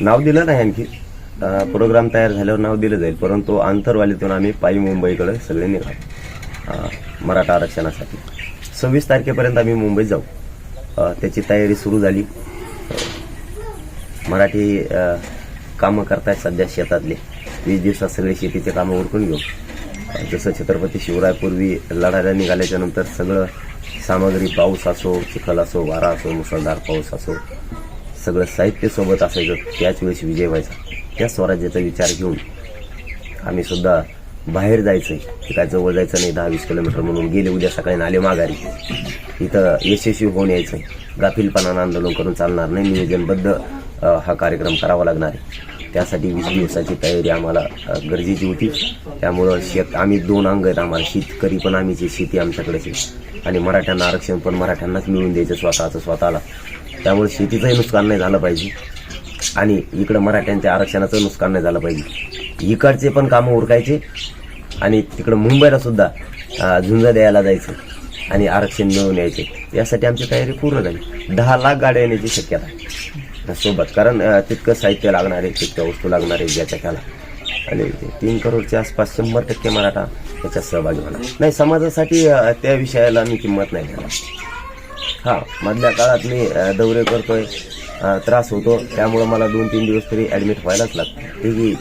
नाव दिलं नाही आणखी. प्रोग्राम तयार झाल्यावर नाव दिलं जाईल. परंतु आंतरवालीतून आम्ही पायी मुंबईकडे सगळे निघालो. मराठा आरक्षणासाठी. सव्वीस तारखेपर्यंत आम्ही मुंबईत जाऊ. त्याची तयारी सुरू झाली. मराठी कामं करतायत सध्या शेतातले. वीस दिवसात सगळे शेतीचे कामं उरकून घेऊ. जसं छत्रपती शिवरायपूर्वी लढायला निघाल्याच्यानंतर सगळं सामग्री पाऊस असो चिखल असो वारा असो मुसळधार पाऊस असो सगळं साहित्य सोबत असायचं. त्याच वेळेस विजय व्हायचा. त्या स्वराज्याचा विचार घेऊन आम्ही सुद्धा बाहेर जायचं ते काय जवळ जायचं नाही दहा वीस किलोमीटर म्हणून. गेले उद्या सकाळी नाले आले माघारी. इथं यशस्वी होऊन यायचं गाफीलपणानं आंदोलन करून चालणार नाही. नियोजनबद्ध हा कार्यक्रम करावा लागणार आहे. त्यासाठी वीस दिवसाची तयारी आम्हाला गरजेची होती. त्यामुळं शेत आम्ही दोन अंग आहेत आम्हाला. शेतकरी पण आम्ही जे शेती आमच्याकडेच आहे. आणि मराठ्यांना आरक्षण पण मराठ्यांनाच मिळून द्यायचं स्वतःचं स्वतःला. त्यामुळे शेतीचंही नुकसान नाही झालं पाहिजे. आणि इकडं मराठ्यांच्या आरक्षणाचं नुकसान नाही झालं पाहिजे. इकडचे पण कामं उरकायचे आणि तिकडं मुंबईला सुद्धा झुंज द्यायला जायचं आणि आरक्षण मिळवून यायचे. यासाठी आमची तयारी पूर्ण झाली. दहा लाख गाड्या येण्याची शक्यता आहे. सोबत कारण तितकं साहित्य लागणार आहे तितक्या वस्तू लागणार आहे ज्याच्या त्याला आणि ते तीन करोडच्या आसपास शंभर टक्के मराठा याच्यात सहभागी होणार. नाही समाजासाठी त्या विषयाला मी किंमत नाही देणार. हा मधल्या काळात मी दौरे करतोय त्रास होतो त्यामुळं मला दोन तीन दिवस तरी ॲडमिट व्हायलाच लागतं. ते की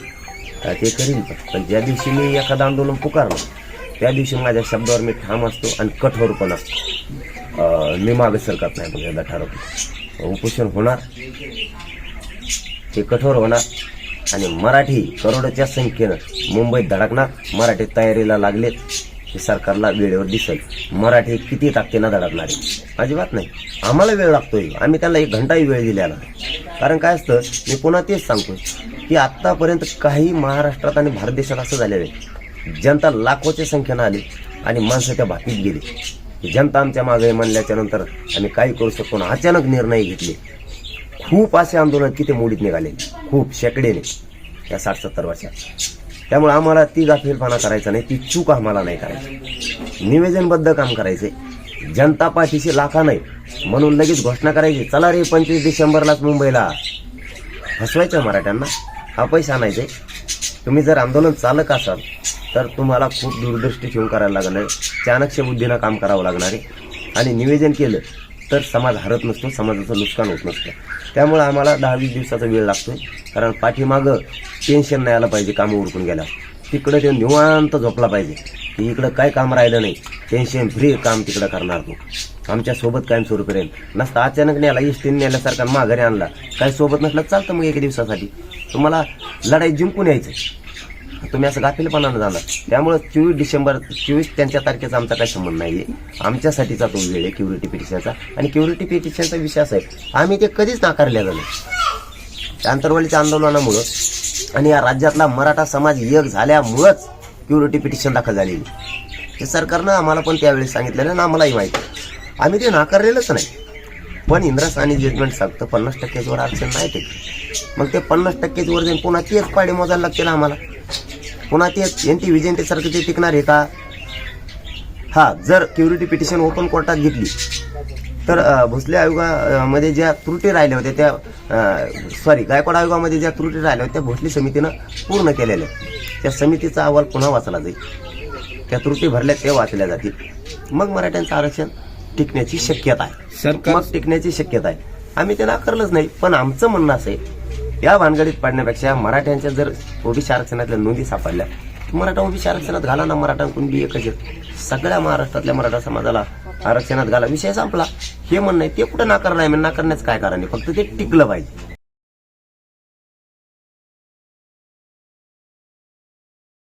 ते करीन पण. ज्या दिवशी मी एखादं आंदोलन पुकारलं त्या दिवशी माझ्या शब्दावर मी ठाम असतो आणि कठोर पण असतो. मी मागे सरकत नाही बघ एकदा ठरवतो उपोषण होणार. ते कठोर होणार. आणि मराठी करोडच्या संख्येनं मुंबईत धडकणार मराठी तयारीला लागलेत हे सरकारला वेळेवर दिसेल. मराठी किती ताकदीनं धडकणार आहे? अजिबात नाही. आम्हाला वेळ लागतोय. आम्ही त्यांना एक घंटाही वेळ दिलेला कारण काय असतं मी पुन्हा तेच सांगतोय की आत्तापर्यंत काही महाराष्ट्रात आणि भारत देशात असं झालेलं आहे. जनता लाखोच्या संख्येनं आली आणि माणसं त्या भाकीत गेली. जनता आमच्या मागे म्हणल्याच्या नंतर आम्ही काही करू शकतो. अचानक निर्णय घेतले. खूप असे आंदोलन किती मोडीत निघाले. खूप शेकडेने या साठ सत्तर वर्षात. त्यामुळे आम्हाला ती गाफीलपणा करायचा नाही ती चूक आम्हाला नाही करायची. निवेदनबद्ध काम करायचे. जनता पाठीशी लाखा नाही. म्हणून लगेच घोषणा करायची. चला रे पंचवीस डिसेंबरलाच मुंबईला. फसवायचं मराठ्यांना. हा पैसा आणायचे तुम्ही जर आंदोलन चालक असाल तर तुम्हाला खूप दूरदृष्टी ठेवून करायला लागणार आहे. चाणक्य बुद्धीनं काम करावं लागणार आहे. आणि निवेदन केलं तर समाज हरत नसतो समाजाचं नुकसान होत नसतं. त्यामुळे आम्हाला दहा वीस दिवसाचा वेळ लागतो. कारण पाठीमागं टेन्शन नाही आलं पाहिजे कामं उरकून गेल्या तिकडं ते निवांत झोपला पाहिजे. की इकडं काय काम राहिलं नाही टेन्शन फ्री काम तिकडं करणार तू. आमच्यासोबत कायम सुरू करेल नसता अचानक न्याला इष्टीने नेल्यासारखा माघारी आणला. काही सोबत नसलं चालतं मग एका दिवसासाठी. तुम्हाला लढाई जिंकून यायचं तुम्ही असं गाफीलपणानं जाणार. त्यामुळे चोवीस डिसेंबर चोवीस त्यांच्या तारखेचा आमचा काही संबंध नाहीये. आमच्यासाठीचा तो वेळ आहे क्युरिटी पिटिशनचा. आणि क्युरिटी पिटिशनचा विषय असा आहे. आम्ही ते कधीच नाकारले जाणार त्या आंतरवालीच्या आंदोलनामुळं आणि या राज्यातला मराठा समाज एक झाल्यामुळंच क्युरिटी पिटिशन दाखल झालेली. हे सरकारनं आम्हाला पण त्यावेळी सांगितलेलं आणि आम्हालाही माहिती आम्ही ते नाकारलेलंच नाही. पण इंद्रसानी जजमेंट सांगतं पन्नास टक्क्याच्या वर आरक्षण नाही ते. मग ते पन्नास टक्क्याच्या वर जाईन पुन्हा तेच पाडे मोजायला लागतील आम्हाला. पुन्हा तेच एन टी विजयंतीसारखं ते टिकणार आहे का? हा जर क्युरिटी पिटिशन ओपन कोर्टात घेतली तर भोसले आयोगामध्ये ज्या त्रुटी राहिल्या होत्या त्या सॉरी गायकवाड आयोगामध्ये ज्या त्रुटी राहिल्या होत्या त्या भोसले समितीनं पूर्ण केलेल्या. त्या समितीचा अहवाल पुन्हा वाचला जाईल. त्या त्रुटी भरल्या त्या वाचल्या जातील. मग मराठ्यांचं आरक्षण टिकण्याची शक्यता आहे. मग टिकण्याची शक्यता आहे. आम्ही ते नाकारलंच नाही पण आमचं म्हणणं असं आहे या भानगडीत पाडण्यापेक्षा मराठ्यांच्या जर ओबीसी आरक्षणातल्या नोंदी सापडल्या तर मराठा ओबीसी आरक्षणात घाला ना मराठा कुणबी एकच सगळ्या महाराष्ट्रातल्या मराठा समाजाला आरक्षणात घाला. विषय संपला. हे म्हणणं आहे ते कुठं नाकारलं आहे नाकारण्याचं काय कारण आहे? फक्त ते टिकलं पाहिजे.